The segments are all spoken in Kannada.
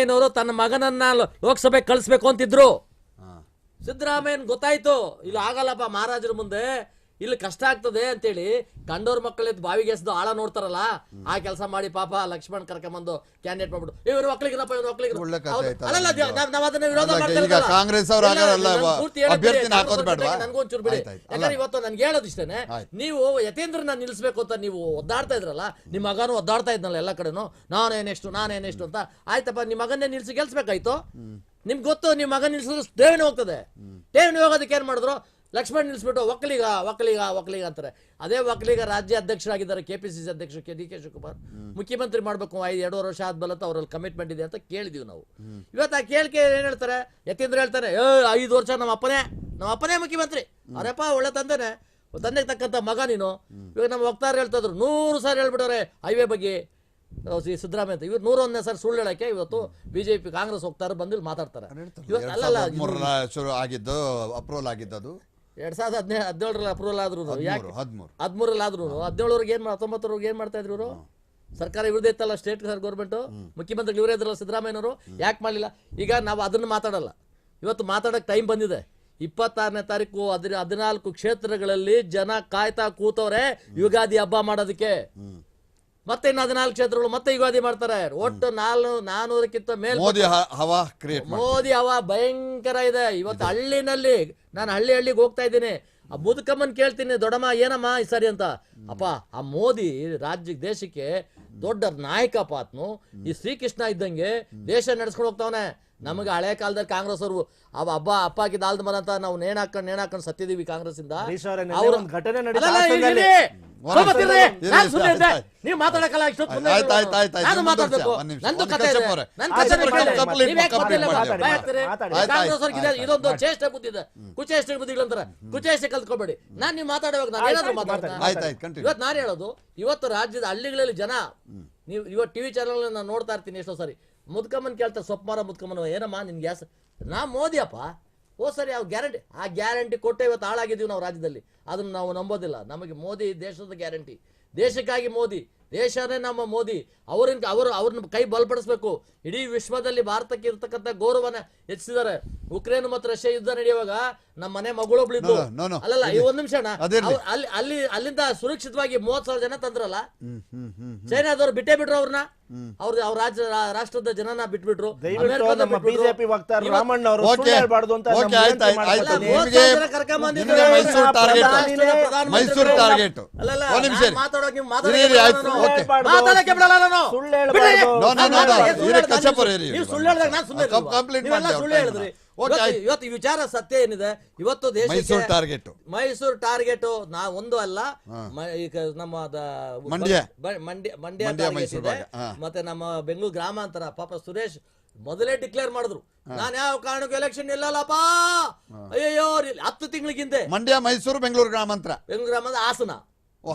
ಏನವರು ತನ್ನ ಮಗನನ್ನ ಲೋಕಸಭೆ ಕಳಿಸ್ಬೇಕು ಅಂತಿದ್ರು. ಸಿದ್ದರಾಮಯ್ಯನ್ ಗೊತ್ತಾಯ್ತು. ಇಲ್ಲಿ ಆಗಲ್ಲಪ್ಪ ಮಹಾರಾಜರ ಮುಂದೆ. ಇಲ್ಲಿ ಕಷ್ಟ ಆಗ್ತದೆ ಅಂತೇಳಿ ಕಂಡೋರ್ ಮಕ್ಕಳಿದ್ದು ಬಾವಿಗೆ ಎಸ್ದು ಆಳ ನೋಡ್ತಾರಲ್ಲ ಆ ಕೆಲಸ ಮಾಡಿ ಪಾಪ ಲಕ್ಷ್ಮಣ್ ಕರ್ಕೊಂಡ್ಬಂದು ಕ್ಯಾಂಡಿಡೇಟ್ ಮಾಡ್ಬಿಡು ಇವ್ರ ಒಕ್ಕಲಿಗರಪ್ಪ ಇವ್ರ ಹೇಳಕ್ ಬಿಡಿ. ಯಾಕಂದ್ರೆ ಇವತ್ತು ನನ್ಗೆ ಹೇಳೋದು ಇಷ್ಟೇನೆ ನೀವು ಯತೇಂದ್ರನ ನಿಲ್ಸ್ಬೇಕು ಅಂತ ನೀವು ಒದ್ದಾಡ್ತಾ ಇದ್ರಲ್ಲ ನಿಮ್ಮ ಮಗನು ಒದ್ದಾಡ್ತಾ ಇದ್ನಲ್ಲ ಎಲ್ಲ ಕಡೆನು ನಾನೇನೆಷ್ಟು ನಾನೇನೆಷ್ಟು ಅಂತ. ಆಯ್ತಪ್ಪ ನಿಮ್ಮ ಮಗನ್ನೇ ನಿಲ್ಸಿ ಗೆಲ್ಸ್ಬೇಕಾಯ್ತು? ನಿಮ್ಗೆ ಗೊತ್ತು ನಿಮ್ಮ ಮಗನ್ ನಿಲ್ಸಿದ್ರೆ ಠೇವಣಿ ಹೋಗ್ತದೆ. ಠೇವಣಿ ಹೋಗೋದಕ್ಕೆ ಏನ್ ಮಾಡಿದ್ರು? ಲಕ್ಷ್ಮಣ್ ನಿಲ್ಸ್ಬಿಟ್ಟು ಒಕ್ಕಲಿಗ ಒಕ್ಕಲಿಗ ಒಕ್ಕಲಿಗ ಅಂತಾರೆ. ಅದೇ ಒಕ್ಕಲಿಗ ರಾಜ್ಯ ಅಧ್ಯಕ್ಷರಾಗಿದ್ದಾರೆ ಕೆ ಪಿ ಸಿ ಸಿ ಅಧ್ಯಕ್ಷ ಕೆ ಡಿ ಕೆ ಶಿವಕುಮಾರ್. ಮುಖ್ಯಮಂತ್ರಿ ಮಾಡಬೇಕು ಐದು ಎರಡು ವರ್ಷ ಆದ್ಮೇಲೆ ಅವರಲ್ಲಿ ಕಮಿಟ್ಮೆಂಟ್ ಇದೆ ಅಂತ ಕೇಳಿದೀವಿ ನಾವು. ಇವತ್ತು ಆ ಕೇಳಿಕೆ ಏನ್ ಹೇಳ್ತಾರೆ? ಯಾಕೆಂದ್ರೆ ಹೇಳ್ತಾರೆ ಏ ಐದು ವರ್ಷ ನಮ್ಮ ಅಪ್ಪನೇ ನಮ್ಮ ಅಪ್ಪನೇ ಮುಖ್ಯಮಂತ್ರಿ. ಅವರಪ್ಪ ಒಳ್ಳೆ ತಂದೆನೆ. ತಂದೆಗೆ ತಕ್ಕಂತ ಮಗ ನೀನು. ಇವಾಗ ನಮ್ಮ ವಕ್ತಾರ ಹೇಳ್ತಾ ಇದ್ರು ನೂರು ಸಾರಿ ಹೇಳ್ಬಿಟ್ಟವ್ರೆ ಹೈವೇ ಬಗ್ಗೆ. ಸಿದ್ದರಾಮಯ್ಯ ಅಂತ. ಇವ್ರು ನೂರೊಂದನೇ ಸರ್ ಸುಳ್ಳು ಹೇಳಕ್ಕೆ ಇವತ್ತು ಬಿಜೆಪಿ ಕಾಂಗ್ರೆಸ್ ಹೋಗ್ತಾರೆ ಬಂದಿಲ್ಲಿ ಮಾತಾಡ್ತಾರೆ. ಇವತ್ತು ಅಲ್ಲಲ್ಲ ಆಗಿದ್ದು ಅಪ್ರೂವಲ್ ಆಗಿದ್ದದು. ಎರಡ್ ಸಾವಿರದ ಹದಿನೇಳು ಹದಿನೇಳರಲ್ಲಿ ಅಪ್ರೂವಲ್ ಆದ್ರು ಯಾಕೆ? ಹದಿಮೂರು ಹದಿಮೂರು. ಹದಿಮೂರಲ್ಲಿ ಆದ್ರು ಹದಿನೇಳವ್ರಿಗೆ ಏನ್ ಹತ್ತೊಂಬತ್ತರವ್ರಿಗೆ ಏನ್ ಮಾಡ್ತಾ ಇದ್ರು ಇವರು? ಸರ್ಕಾರ ವಿರುದ್ಧ ಇತ್ತಲ್ಲ ಸ್ಟೇಟ್ ಗೌರ್ಮೆಂಟ್ ಮುಖ್ಯಮಂತ್ರಿ ಇವರೇ ಇದ್ರಲ್ಲ ಸಿದ್ದರಾಮಯ್ಯನವರು? ಯಾಕೆ ಮಾಡಲಿಲ್ಲ? ಈಗ ನಾವು ಅದನ್ನ ಮಾತಾಡಲ್ಲ. ಇವತ್ತು ಮಾತಾಡಕ್ ಟೈಮ್ ಬಂದಿದೆ. ಇಪ್ಪತ್ತಾರನೇ ತಾರೀಕು ಅದ್ರ ಹದಿನಾಲ್ಕು ಕ್ಷೇತ್ರಗಳಲ್ಲಿ ಜನ ಕಾಯ್ತಾ ಕೂತವ್ರೆ ಯುಗಾದಿ ಹಬ್ಬ ಮಾಡೋದಕ್ಕೆ. ಮತ್ತೆ ಇನ್ನು ಹದಿನಾಲ್ಕು ಕ್ಷೇತ್ರಗಳು ಮತ್ತೆ ಯುಗಾದಿ ಮಾಡ್ತಾರೆ. ಒಟ್ಟು ನಾಲ್ಕು ನಾನೂರಕ್ಕಿಂತ ಮೇಲೆ ಮೋದಿ ಹ- ಹವಾ ಕ್ರಿಯೇಟ್ ಮೋದಿ ಹವ ಭಯಂಕರ ಇದೆ. ಇವತ್ತು ಹಳ್ಳಿನಲ್ಲಿ ನಾನು ಹಳ್ಳಿ ಹಳ್ಳಿಗೆ ಹೋಗ್ತಾ ಇದ್ದೀನಿ. ಆ ಮುದುಕಮ್ಮನ್ ಕೇಳ್ತೀನಿ ದೊಡ್ಡಮ್ಮ ಏನಮ್ಮ ಈ ಸರಿ ಅಂತ? ಅಪ್ಪ ಆ ಮೋದಿ ರಾಜ್ಯ ದೇಶಕ್ಕೆ ದೊಡ್ಡ ನಾಯಕ ಪಾತ್ನು. ಈ ಶ್ರೀಕೃಷ್ಣ ಇದ್ದಂಗೆ ದೇಶ ನಡೆಸ್ಕೊಂಡು ಹೋಗ್ತಾವನೆ. ನಮಗೆ ಹಳೆ ಕಾಲದಲ್ಲಿ ಕಾಂಗ್ರೆಸ್ ಅವರು ಅವ ಹಬ್ಬ ಅಪ್ಪ ಹಾಕಿದ ಆಲ್ದ ಮರ ಅಂತ ನಾವು ನೇಣ್ ಹಾಕೊಂಡು ನೇಣ್ ಹಾಕೊಂಡು ಸತ್ತಿದೀವಿ ಕಾಂಗ್ರೆಸ್ ಇಂದ ಹರೀಶ್ ಅವರೇ, ನಿನ್ನೆ ಅವ್ರು- ಒಂದ್ ಘಟನೆ ನಡೀತು ಹಾಸನದಲ್ಲಿ. ಚೇಷ್ಟ. ನಾನ್ ಸುಮ್ನೆ ಇದ್ದೆ. ನೀವು ಮಾತಾಡಕ್ಕಲ್ಲ ಇಷ್ಟೊತ್ತು ಸುಮ್ನೆ ಆಯ್ತು, ಆಯ್ತು, ಆಯ್ತು, ಆಯ್ತು. ನಾನು ನಿಮ್ಮ ಮಾತಾಡ್ಬೇಕು ಒಂದ್ ನಿಮಿಷ. ನಂದು ಕತೆ ಇದೆ. ನನ್ನ ಕತೆ ನೀವ್ ಕಾಂಗ್ರೆಸ್ ಅವ್ರಿಗೆ ಇದೊಂದು ಚೇಷ್ಟೆ ಕುಚೇಷ್ಟೆ ಬುದ್ಧಿಗಳು ಅಂತಾರೆ. ಕುಚೇಷ್ಟೆ ಕಲ್ತ್ಕೊಬೇಡಿ. ನಾನ್ ನೀವು ಮಾತಾಡುವಾಗ ನಾನು ಏನಾದ್ರು ಮಾತಾಡ್ತೇನೆ. ಇವತ್ತು ನಾನು ಹೇಳೋದು ಇವತ್ತು ರಾಜ್ಯದ ಹಳ್ಳಿಗಳಲ್ಲಿ ಜನ ನೀವು ಇವತ್ತು ಟಿವಿ ಚಾನಲ್ ನಾನು ನೋಡ್ತಾ ಇರ್ತೀನಿ ಎಷ್ಟೋ ಸಾರಿ. ಮುದ್ಕಮ್ಮನ್ ಕೇಳ್ತಾರೆ ಸೊಪ್ಪಮಾರ ಮುದ್ಕಮ್ಮನ ಏನಮ್ಮ ನಿನ್ ಗ್ಯಾಸ್ ನಾ ಮೋದಿಯಪ್ಪ? ಓ ಸರಿ ಅವ್ರು ಗ್ಯಾರಂಟಿ, ಆ ಗ್ಯಾರಂಟಿ ಕೊಟ್ಟೆ ಇವತ್ತು ಹಾಳಾಗಿದ್ದೀವಿ ನಾವು ರಾಜ್ಯದಲ್ಲಿ. ಅದನ್ನು ನಾವು ನಂಬೋದಿಲ್ಲ. ನಮಗೆ ಮೋದಿ ದೇಶದ ಗ್ಯಾರಂಟಿ. ದೇಶಕ್ಕಾಗಿ ಮೋದಿ ದೇಶನೇ ನಮ್ಮ ಮೋದಿ. ಅವ್ರನ್ನ ಅವರು ಅವ್ರನ್ನ ಕೈ ಬಲಪಡಿಸ್ಬೇಕು. ಇಡೀ ವಿಶ್ವದಲ್ಲಿ ಭಾರತಕ್ಕೆ ಇರ್ತಕ್ಕಂಥ ಗೌರವನ ಹೆಚ್ಚಿಸಿದ್ದಾರೆ. ಉಕ್ರೇನ್ ಮತ್ತು ರಷ್ಯಾ ಯುದ್ಧ ನಡೆಯುವಾಗ ನಮ್ಮ ಮನೆ ಮಗಳೊಬ್ಳಿದ್ದು. ಅಲ್ಲಲ್ಲ ಈ ಒಂದ್ ನಿಮಿಷ ಅಣ್ಣ. ಅಲ್ಲಿ ಅಲ್ಲಿ ಅಲ್ಲಿಂದ ಸುರಕ್ಷಿತವಾಗಿ ಮೂವತ್ ಸಾವಿರ ಜನ ತಂದ್ರಲ್ಲ? ಹ್ಮ್ ಹ್ಮ್ ಹ್ಮ್ ಚೈನಾದವ್ರು ಬಿಟ್ಟೇ ಬಿಟ್ರು ಅವ್ರನ್ನ ಅವ್ರ ಅವ್ರ ರಾಜ್ಯ ರಾ- ರಾಷ್ಟ್ರದ ಜನನ ಬಿಟ್ಬಿಟ್ರು. ಬಿಜೆಪಿ ವಕ್ತಾರ ರಾಮಣ್ಣ ಅವರು ಸುಳ್ಳು ಹೇಳ್ಬಾರ್ದು ಅಂತ ಮೈಸೂರು ಟಾರ್ಗೆಟ್. ಮೈಸೂರು ಟಾರ್ಗೆಟ್. ಅಲ್ಲಲ್ಲ. ಮಾತಾಡೋಕೆ ಮಾತಾಡಕ್ಕೆ ಬಿಡಲ್ಲ ನಾನು. ಸುಳ್ಳು. ನೀವು ಸುಳ್ಳು ಹೇಳಿದಾಗ ನಾನು ಸುಮ್ಮನೆ ಸುಳ್ಳು ಹೇಳಿದ್ರಿ. ಇವತ್ತು- ಈ ವಿಚಾರ ಸತ್ಯ ಏನಿದೆ? ಇವತ್ತು ದೇಶ ಮೈಸೂರು ಟಾರ್ಗೆಟ್ ಮೈಸೂರು ಟಾರ್ಗೆಟ್ ನಾ ಒಂದು ಅಲ್ಲ ನಮ್ಮ ಮಂಡ್ಯ. ಮಂಡ್ಯ ಇದೆ. ಮತ್ತೆ ನಮ್ಮ ಬೆಂಗಳೂರು ಗ್ರಾಮಾಂತರ ಪಾಪ ಸುರೇಶ್ ಮೊದಲೇ ಡಿಕ್ಲೇರ್ ಮಾಡಿದ್ರು. ನಾನು ಯಾವ ಕಾರಣಕ್ಕೂ ಎಲೆಕ್ಷನ್ ಇಲ್ಲಲ್ಲಪ್ಪ ಅಯ್ಯೋ ಹತ್ತು ತಿಂಗಳಿಗಿಂತ ಮಂಡ್ಯ ಮೈಸೂರು ಬೆಂಗಳೂರು ಗ್ರಾಮಾಂತರ. ಬೆಂಗಳೂರು ಗ್ರಾಮಾಂತರ ಹಾಸನ.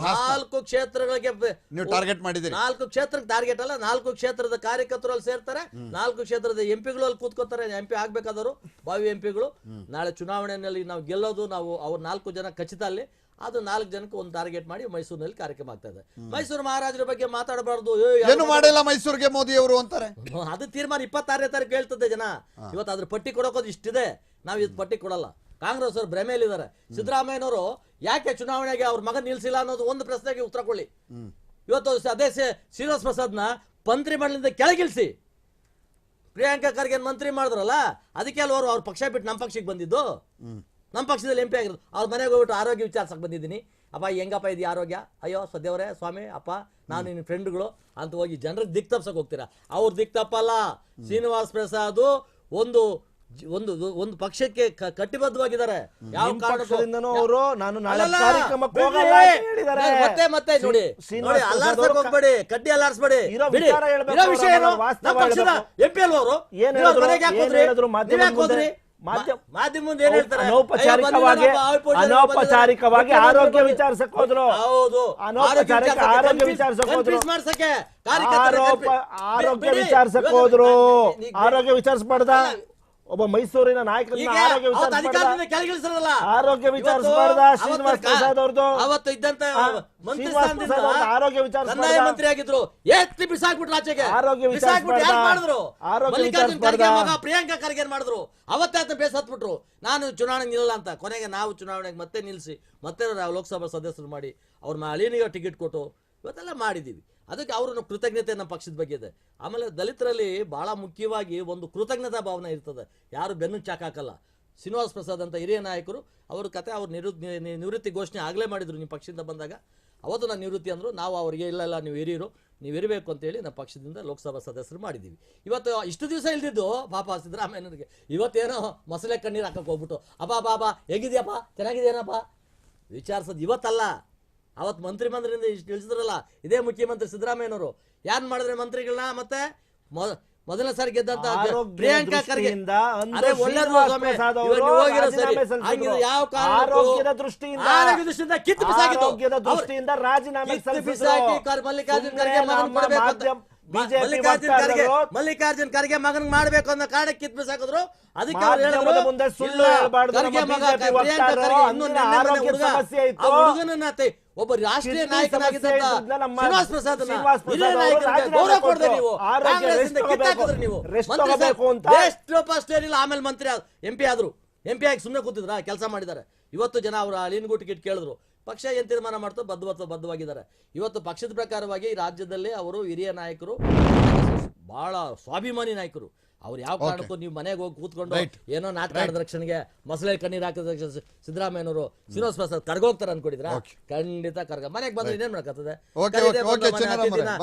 ನಾಲ್ಕು ಕ್ಷೇತ್ರಗಳಿಗೆ ನೀವು ಟಾರ್ಗೆಟ್ ಮಾಡಿದ್ದೀರಿ. ನಾಲ್ಕು ಕ್ಷೇತ್ರಕ್ಕೆ ಟಾರ್ಗೆಟ್ ಅಲ್ಲ ನಾಲ್ಕು ಕ್ಷೇತ್ರದ ಕಾರ್ಯಕರ್ತರು ಅಲ್ಲಿ ಸೇರ್ತಾರೆ ನಾಲ್ಕು ಕ್ಷೇತ್ರದ ಎಂಪಿಗಳು ಅಲ್ಲಿ ಕೂತ್ಕೋತಾರೆ ಎಂಪಿ ಆಗ್ಬೇಕಾದವರು ಭಾವಿ ಎಂಪಿಗಳು ನಾಳೆ ಚುನಾವಣೆಯಲ್ಲಿ ನಾವು ಗೆಲ್ಲೋದು ನಾವು ಅವ್ರ ನಾಲ್ಕು ಜನ ಖಚಿತ ಅಲ್ಲಿ ಅದು ನಾಲ್ಕು ಜನಕ್ಕೆ ಒಂದು ಟಾರ್ಗೆಟ್ ಮಾಡಿ ಮೈಸೂರಿನಲ್ಲಿ ಕಾರ್ಯಕ್ರಮ ಆಗ್ತಾ ಇದೆ. ಮೈಸೂರು ಮಹಾರಾಜರ ಬಗ್ಗೆ ಮಾತಾಡಬಾರ್ದು. ಏನು ಮಾಡಿಲ್ಲ ಮೈಸೂರಿಗೆ ಮೋದಿ ಅವರು ಅಂತಾರೆ? ಅದು ತೀರ್ಮಾನ ಇಪ್ಪತ್ತಾರನೇ ತಾರೀಕು ಹೇಳ್ತದೆ ಜನ. ಇವತ್ತು ಅದ್ರ ಪಟ್ಟಿ ಕೊಡೋಕೋದು ಇಷ್ಟಿದೆ. ನಾವು ಇದು ಪಟ್ಟಿ ಕೊಡಲ್ಲ. ಕಾಂಗ್ರೆಸ್ ಅವರು ಭ್ರಮೆಯಲ್ಲಿದ್ದಾರೆ. ಸಿದ್ದರಾಮಯ್ಯನವರು ಯಾಕೆ ಚುನಾವಣೆಗೆ ಅವ್ರ ಮಗ ನಿಲ್ಸಿಲ್ಲ ಅನ್ನೋದು ಒಂದು ಪ್ರಶ್ನೆಗೆ ಉತ್ತರ ಕೊಡ್ಲಿ. ಇವತ್ತು ಅದೇ ಶ್ರೀನಿವಾಸ್ ಪ್ರಸಾದ್ನ ಮಂತ್ರಿ ಮಂಡಲದಿಂದ ಕೆಳಗಿಳಿಸಿ. ಪ್ರಿಯಾಂಕಾ ಖರ್ಗೆ ಮಂತ್ರಿ ಮಾಡಿದ್ರಲ್ಲ ಅದಕ್ಕೆ ಅಲ್ವರು ಅವ್ರ ಪಕ್ಷ ಬಿಟ್ಟು ನಮ್ಮ ಪಕ್ಷಕ್ಕೆ ಬಂದಿದ್ದು. ನಮ್ಮ ಪಕ್ಷದಲ್ಲಿ ಎಂ ಪಿ ಆಗಿರೋದು. ಅವ್ರ ಮನೆಗೆ ಹೋಗ್ಬಿಟ್ಟು ಆರೋಗ್ಯ ವಿಚಾರಿಸಕ್ಕೆ ಬಂದಿದ್ದೀನಿ. ಅಪ್ಪ ಹೆಂಗಪ್ಪ ಇದೆಯಾ ಆರೋಗ್ಯ? ಅಯ್ಯೋ ಸದ್ಯವರೇ ಸ್ವಾಮಿ ಅಪ್ಪ ನಾನು ನಿನ್ನ ಫ್ರೆಂಡ್ಗಳು ಅಂತ ಹೋಗಿ ಜನರಿಗೆ ದಿಕ್ ತಪ್ಸಕ್ಕೆ ಹೋಗ್ತೀರಾ? ಅವ್ರ ದಿಕ್ ತಪ್ಪಲ್ಲ ಶ್ರೀನಿವಾಸ್ ಪ್ರಸಾದ್ ಒಂದು ಒಂದು ಒಂದು ಪಕ್ಷಕ್ಕೆ ಕಟ್ಟಿಬದ್ಧವಾಗಿದ್ದಾರೆ ಯಾವ ಅವರು ನಾನು ನಾಳೆ ಕಾರ್ಯಕ್ರಮಕ್ಕೆ ಹೋಗಲ್ಲ ಅಂತ ಹೇಳಿದ್ದಾರೆ. ಮತ್ತೆ ಮತ್ತೆ ನೋಡಿ. ಕಡ್ಡಿ ಇರೋ ಬಿಡಿ. ವಿಷಯ ಏನು? ನಮ್ಮ ಪಕ್ಷದ ಎಂಪಿ ಅಲ್ವಾ ಅವರು? ಏನ್ ಹೇಳಿದ್ರು? ಮನೆಗೆ ಯಾಕ್ ಹೋದ್ರಿ? ಹೇಳಿದ್ರು? ಮಾಧ್ಯಮದ ನೀವ್ ಯಾಕ್ ಹೋದ್ರಿ? ಮುಂದೆ? ಮಾಧ್ಯ- ಮುಂದೆ ಏನ್ ಹೇಳ್ತಾರೆ? ಅನೌಪಚಾರಿಕವಾಗಿ ಆರೋಗ್ಯ ವಿಚಾರಿಸಕ್ ಹೋದ್ರು. ಹೌದು. ಅನೌಪಚಾರಿಕ ಆರೋಗ್ಯ ವಿಚಾರಿಸಕ್ ಹೋದ್ರು. ಆರೋಪ ಆರೋಗ್ಯ. ವಿಚಾರಿಸಕ್ ಹೋದ್ರು. ಆರೋಗ್ಯ ವಿಚಾರಿಸ್ಬಾರ್ದ? ಒಬ್ಬ ಮೈಸೂರಿನ ನಾಯಕರನ್ನ ಆರೋಗ್ಯ ವಿಚಾರಿಸ್ಬಾರ್ದ? ಅಧಿಕಾರದಿಂದ ಕೆಳಗಿಳಿಸಿರಲ್ಲ ಆರೋಗ್ಯ ವಿಚಾರ ವಿಚಾರಿಸ್ಬಾರ್ದ ಶ್ರೀನಿವಾಸ್ ಪ್ರಸಾದ್ ಅವ್ರದ್ದು ಅವತ್ತು ಇದ್ದಂತ ಶ್ರೀನಿವಾಸ್ ಪ್ರಸಾದ್ ಆರೋಗ್ಯ ವಿಚಾರ ಮಂತ್ರಿ ಆಗಿದ್ರು. ಎತ್ತಿ ಬಿಸಾಕ್ಬಿಟ್ರು ಆಚೆಗೆ. ಆರೋಗ್ಯ ಬಿಸಾಕ್ಬಿಟ್ಟು ಯಾರು? ಮಾಡಿದ್ರು? ಆರೋಗ್ಯ ಮಲ್ಲಿಕಾರ್ಜುನ್ ಖರ್ಗೆ ಮಗ ಪ್ರಿಯಾಂಕಾ ಖರ್ಗೆ ಏನ್ ಮಾಡಿದ್ರು? ಅವತ್ತೇ ಆತ ಬೇಸ್ ಹತ್ಬಿಟ್ರು. ನಾನು ಚುನಾವಣೆ ನಿಲ್ಲಲ್ಲ ಅಂತ. ಕೊನೆಗೆ ನಾವು ಚುನಾವಣೆಗೆ ಮತ್ತೆ ನಿಲ್ಲಿಸಿ ಮತ್ತೆ ನಾವು ಲೋಕಸಭಾ ಸದಸ್ಯರು ಮಾಡಿ ಅವ್ರ ಅಳಿನಿಗೆ ಟಿಕೆಟ್ ಕೊಟ್ಟು ಇವತ್ತೆಲ್ಲ ಮಾಡಿದ್ದೀವಿ ಅದಕ್ಕೆ ಅವ್ರನ್ನ ಕೃತಜ್ಞತೆ ನಮ್ಮ ಪಕ್ಷದ ಬಗ್ಗೆ ಇದೆ. ಆಮೇಲೆ ದಲಿತರಲ್ಲಿ ಬಹಳ ಮುಖ್ಯವಾಗಿ ಒಂದು ಕೃತಜ್ಞತಾ ಭಾವನೆ ಇರ್ತದೆ. ಯಾರು ಬೆನ್ನು ಚಾಕಾಕಲ್ಲ. ಶ್ರೀನಿವಾಸ ಶ್ರೀನಿವಾಸ್ ಪ್ರಸಾದ್ ಅಂತ ಹಿರಿಯ ನಾಯಕರು, ಅವ್ರ ಕತೆ, ಅವ್ರು ನಿರು ನಿವೃತ್ತಿ ಘೋಷಣೆ ಆಗಲೇ ಮಾಡಿದ್ರು ನಿಮ್ಮ ಪಕ್ಷದಿಂದ ಬಂದಾಗ. ಅವತ್ತು ನಾನು ನಿವೃತ್ತಿ ಅಂದರು, ನಾವು ಅವರಿಗೆ ಇಲ್ಲ ಇಲ್ಲ, ನೀವು ಹಿರಿಯರು, ನೀವು ಇರಬೇಕು ಅಂತೇಳಿ ನಮ್ಮ ಪಕ್ಷದಿಂದ ಲೋಕಸಭಾ ಸದಸ್ಯರು ಮಾಡಿದ್ದೀವಿ ಇವತ್ತು ಇಷ್ಟು ದಿವಸ ಇಲ್ದಿದ್ದು, ಪಾಪ ಸಿದ್ದರಾಮಯ್ಯನಿಗೆ ಇವತ್ತೇನೋ ಮೊಸಳೆ ಕಣ್ಣೀರು ಹಾಕಕ್ಕೆ ಹೋಗ್ಬಿಟ್ಟು, ಅಬ್ಬಾ ಬಾಬಾ ಹೇಗಿದೆಯಪ್ಪ? ಚೆನ್ನಾಗಿದೆಯೇನಪ್ಪ ವಿಚಾರಿಸೋದು ಇವತ್ತಲ್ಲ. ಅವತ್ತು ಮಂತ್ರಿ ಮಂತ್ರಿಯಿಂದ ಇಷ್ಟು ತಿಳಿಸಿದ್ರಲ್ಲ ಇದೇ ಮುಖ್ಯಮಂತ್ರಿ ಸಿದ್ದರಾಮಯ್ಯನವರು ಯಾರು ಮಾಡಿದ್ರೆ ಮಂತ್ರಿಗಳನ್ನ ಮತ್ತೆ ಮೊದಲ ಮೊದಲನೇ ಸಾರಿ ಗೆದ್ದಂತ ಪ್ರಿಯಾಂಕಾ ಖರ್ಗೆ ಅರೆ ಒಳ್ಳೇದು ಹೋಗಿರೋ ಸರಿ. ಹಂಗಿದ್ರೆ ಯಾವ ಆರೋಗ್ಯದ ದೃಷ್ಟಿಯಿಂದ ಆರೋಗ್ಯ ದೃಷ್ಟಿಯಿಂದ ಕಿತ್ತು ಬಿಸಾಕಿದ್ದು. ಆರೋಗ್ಯದ ದೃಷ್ಟಿಯಿಂದ ರಾಜೀನಾಮೆ ಸಲ್ಲಿಸಿದ್ರು. ಮಲ್ಲಿಕಾರ್ಜುನ್ ಖರ್ಗೆ ಮಗನ್ ಅಂತ- ಮಲ್ಲಿಕಾರ್ಜುನ್ ಖರ್ಗೆ ಮಲ್ಲಿಕಾರ್ಜುನ್ ಖರ್ಗೆ ಮಗನ್ ಮಾಡ್ಬೇಕು ಅನ್ನೋ ಕಾರಣಕ್ಕೆ ಕಿತ್ ಬಿಸಾಕಿದ್ರು ಅದಕ್ಕೆ ಅವ್ರು ಹೇಳಿದ್ರು ಮುಂದೆ ಸುಳ್ಳು ಇಲ್ಲ, ಖರ್ಗೆ ಮಗ ಪ್ರಿಯಾಂಕಾ ಖರ್ಗೆ ಹುಡುಗನನ್ನ ಒಬ್ಬ ರಾಷ್ಟ್ರೀಯ ನಾಯಕನಾಗಿದ್ದಂತ ಶ್ರೀನಿವಾಸ್ ಪ್ರಸಾದ್ ಹಿರಿಯ ನಾಯಕರಿಗೆ ಗೌರವ ಕೊಡದೆ ನೀವು. ಕಾಂಗ್ರೆಸ್ ನೀವು. ಫಸ್ಟ್ ಆಮೇಲೆ ಮಂತ್ರಿ ಎಂ ಪಿ ಆದ್ರು. ಎಂ ಪಿ ಆಗಿ ಸುಮ್ಮನೆ ಕೂತಿದ್ರ? ಕೆಲಸ ಮಾಡಿದ್ದಾರೆ ಇವತ್ತು ಜನ ಅವರ ಗುಟ್ಟಿಗೆ ಟಿಕೆಟ್ ಕೇಳಿದ್ರು. ಪಕ್ಷ ಏನ್ ತೀರ್ಮಾನ ಮಾಡ್ತೋ ಬದ್ಧ ಬದ್ಧವಾಗಿದ್ದಾರೆ ಇವತ್ತು ಪಕ್ಷದ ಪ್ರಕಾರವಾಗಿ ರಾಜ್ಯದಲ್ಲಿ ಅವರು ಹಿರಿಯ ನಾಯಕರು ಬಹಳ ಸ್ವಾಭಿಮಾನಿ ನಾಯಕರು. ಅವ್ರು ಯಾವ ಕಾರಣಕ್ಕೂ ನೀವು ಮನೆಗೆ ಹೋಗಿ ಕೂತ್ಕೊಂಡು ಏನೋ ನಾಟಕ ಆಡಿದ ರಕ್ಷಣೆಗೆ ಮೊಸಳೆ ಕಣ್ಣೀರ್ ಹಾಕಿದ ತಕ್ಷಣ ಸಿದ್ದರಾಮಯ್ಯನವರು ಶ್ರೀನಿವಾಸ ಪ್ರಸಾದ್ ಕರ್ಗೋಗ್ತಾರೆ ಅನ್ಕೊಂಡಿದ್ರ. ಖಂಡಿತ ಕರ್ಗ. ಮನೆಗೆ ಬಂದ್ರೆ ಇನ್ನೇನ್ ಮಾಡಕತ್ತದೆ